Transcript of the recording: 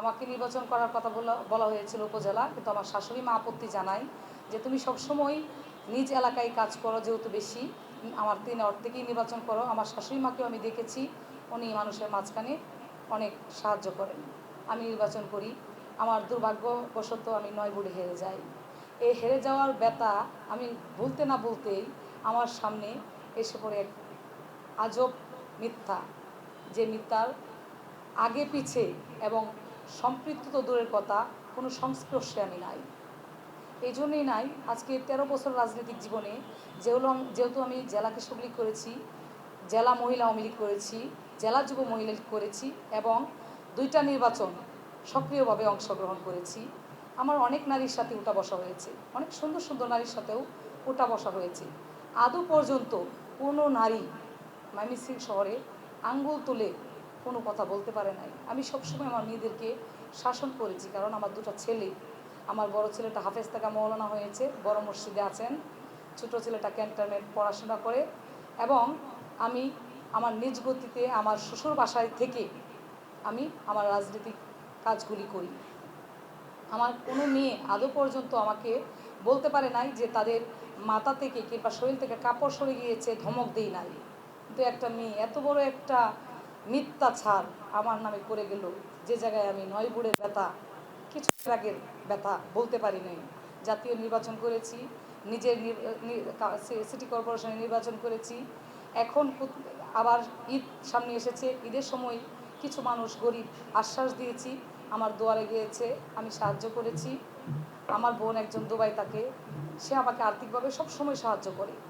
আমাকে নির্বাচন করার কথা বলা হয়েছিল উপজেলা, কিন্তু আমার শাশুড়ি মা আপত্তি জানায় যে তুমি সবসময় নিজ এলাকায় কাজ করো যেহেতু বেশি। আমার তিন অর্থ থেকেই নির্বাচন করো। আমার শাশুড়ি মাকেও আমি দেখেছি, উনি মানুষের মাঝখানে অনেক সাহায্য করেন। আমি নির্বাচন করি। আমার দুর্ভাগ্যবশত আমি নয় বুড়ি হেরে যাই। এই হেরে যাওয়ার ব্যথা আমি বলতে না বলতেই আমার সামনে এসে পড়ে এক আজব মিথ্যা। যে মিথ্যার আগে পিছে এবং সম্পৃক্ত তো দূরের কথা, কোনো সংস্পর্শে আমি নাই। এই জন্যই নাই আজকে তেরো বছর রাজনৈতিক জীবনে যেগুলো যেহেতু আমি জেলা কৃষক লীগ করেছি, জেলা মহিলা আওয়ামী লীগ করেছি, জেলা যুব মহিলা লীগ করেছি এবং দুইটা নির্বাচন সক্রিয়ভাবে অংশগ্রহণ করেছি। আমার অনেক নারীর সাথে উঠা বসা হয়েছে, অনেক সুন্দর সুন্দর নারীর সাথেও উঠা বসা হয়েছে। আদৌ পর্যন্ত কোনো নারী ময়মনসিং শহরে আঙ্গুল তুলে কোনো কথা বলতে পারে নাই। আমি সবসময় আমার মেয়েদেরকে শাসন করেছি, কারণ আমার দুটো ছেলে। আমার বড় ছেলেটা হাফেজ থাকা মৌলানা হয়েছে, বড় মসজিদে আছেন। ছোট ছেলেটা ক্যান্টনমেন্ট পড়াশোনা করে এবং আমি আমার নিজ গতিতে আমার শ্বশুর বাসায় থেকে আমি আমার রাজনৈতিক কাজগুলি করি। আমার কোনো মেয়ে আদৌ পর্যন্ত আমাকে বলতে পারে নাই যে তাদের মাথা থেকে কিংবা শরীর থেকে কাপড় সরে গিয়েছে, ধমক দেই নাই। কিন্তু একটা মেয়ে, এত বড় একটা মিথ্যা ছাড় আমার নামে করে গেল। যে জায়গায় আমি নয় বুড়ের ব্যথা, কিছু আগের ব্যথা বলতে পারি নাই। জাতীয় নির্বাচন করেছি, নিজের সিটি কর্পোরেশনে নির্বাচন করেছি। এখন আবার ঈদ সামনে এসেছে, ঈদের সময় কিছু মানুষ গরিব আশ্বাস দিয়েছি, আমার দুয়ারে গিয়েছে, আমি সাহায্য করেছি। আমার বোন একজন দুবাই তাকে সে আমাকে আর্থিকভাবে সব সময় সাহায্য করে।